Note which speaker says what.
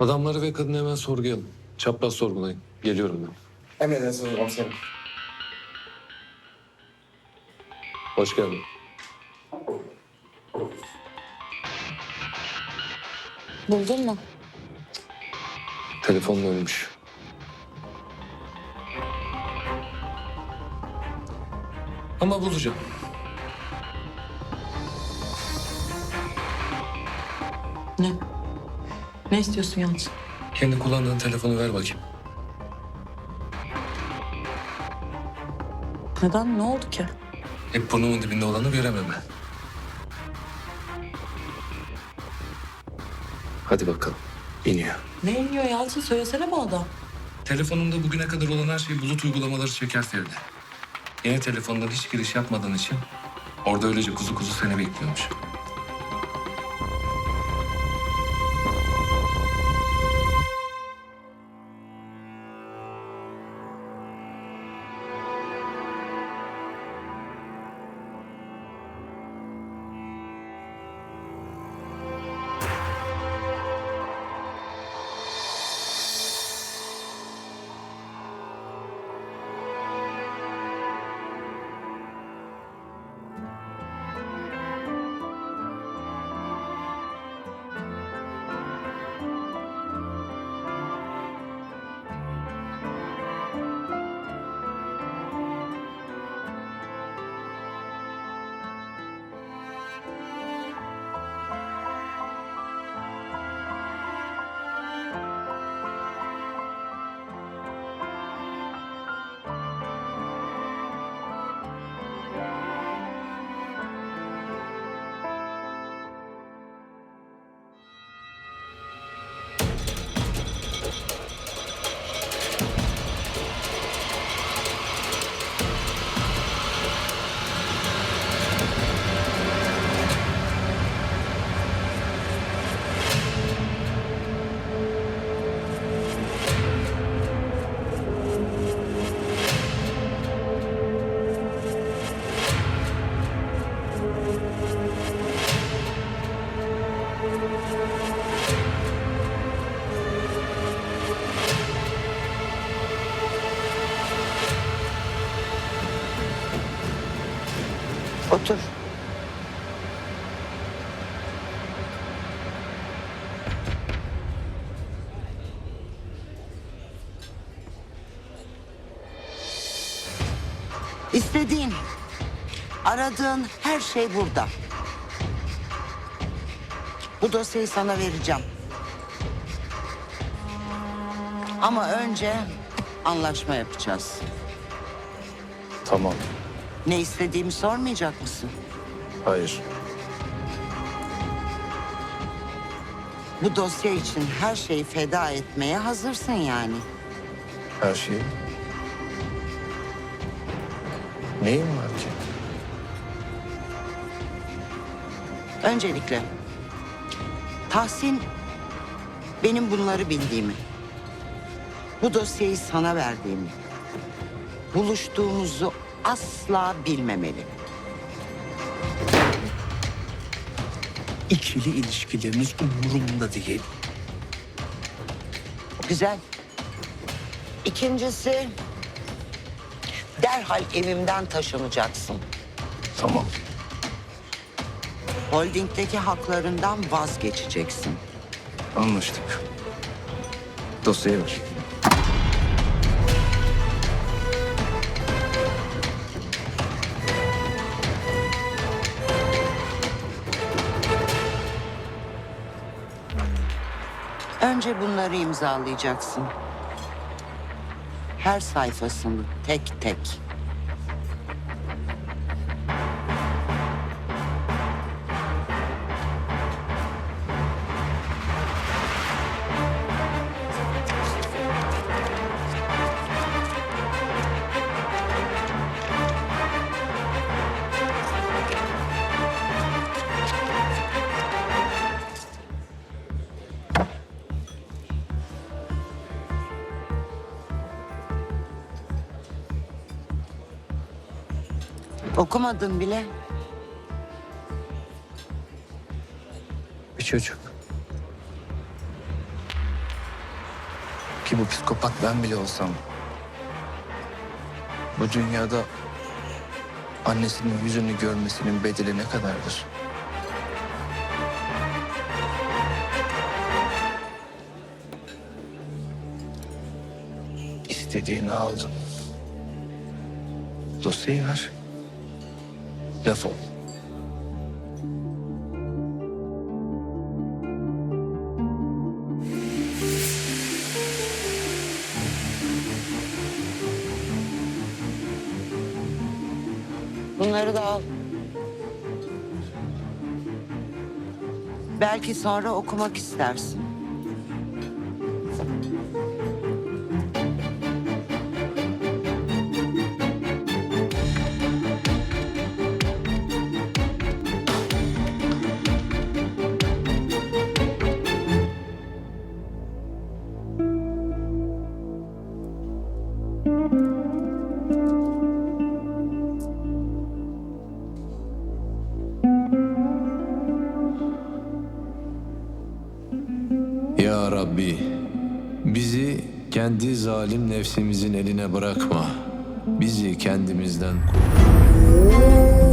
Speaker 1: Adamları ve kadını hemen sorgulayalım. Çapraz sorgulayın. Geliyorum ben.
Speaker 2: Emredersiniz komiserim.
Speaker 1: Hoş geldin.
Speaker 3: Buldun mu?
Speaker 1: Telefonla ölmüş. Ama bulacağım.
Speaker 3: Ne? Ne istiyorsun Yalçın?
Speaker 1: Kendi kullandığın telefonu ver bakayım.
Speaker 3: Neden? Ne oldu ki?
Speaker 1: Hep burnumun dibinde olanı görememe. Hadi bakalım. İniyor.
Speaker 3: Ne iniyor Yalçın? Söylesene bana da.
Speaker 1: Telefonumda bugüne kadar olan her şey bulut uygulamaları çeker Feride. Yeni telefondan hiç giriş yapmadığın için orada öylece kuzu kuzu seni bekliyormuş.
Speaker 4: Otur. İstediğin, aradığın her şey burada. Bu dosyayı sana vereceğim. Ama önce anlaşma yapacağız.
Speaker 1: Tamam.
Speaker 4: Ne istediğimi sormayacak mısın?
Speaker 1: Hayır.
Speaker 4: Bu dosya için her şeyi feda etmeye hazırsın yani.
Speaker 1: Her şeyi. Neyim var ki?
Speaker 4: Öncelikle Tahsin benim bunları bildiğimi, bu dosyayı sana verdiğimi, buluştuğumuzu asla bilmemeli.
Speaker 5: İkili ilişkileriniz umurumda değil.
Speaker 4: Güzel. İkincisi derhal evimden taşınacaksın.
Speaker 5: Tamam.
Speaker 4: Holdingdeki haklarından vazgeçeceksin.
Speaker 5: Anlaştık. Dosyayı ver.
Speaker 4: Önce bunları imzalayacaksın. Her sayfasını tek tek. Okumadın bile.
Speaker 5: Bir çocuk. Ki bu psikopat ben bile olsam. Bu dünyada annesinin yüzünü görmesinin bedeli ne kadardır? İstediğini aldın. Dosyayı ver. Defol.
Speaker 4: Bunları da al. Belki sonra okumak istersin.
Speaker 2: Ya Rabbi, bizi kendi zalim nefsimizin eline bırakma. Bizi kendimizden koru.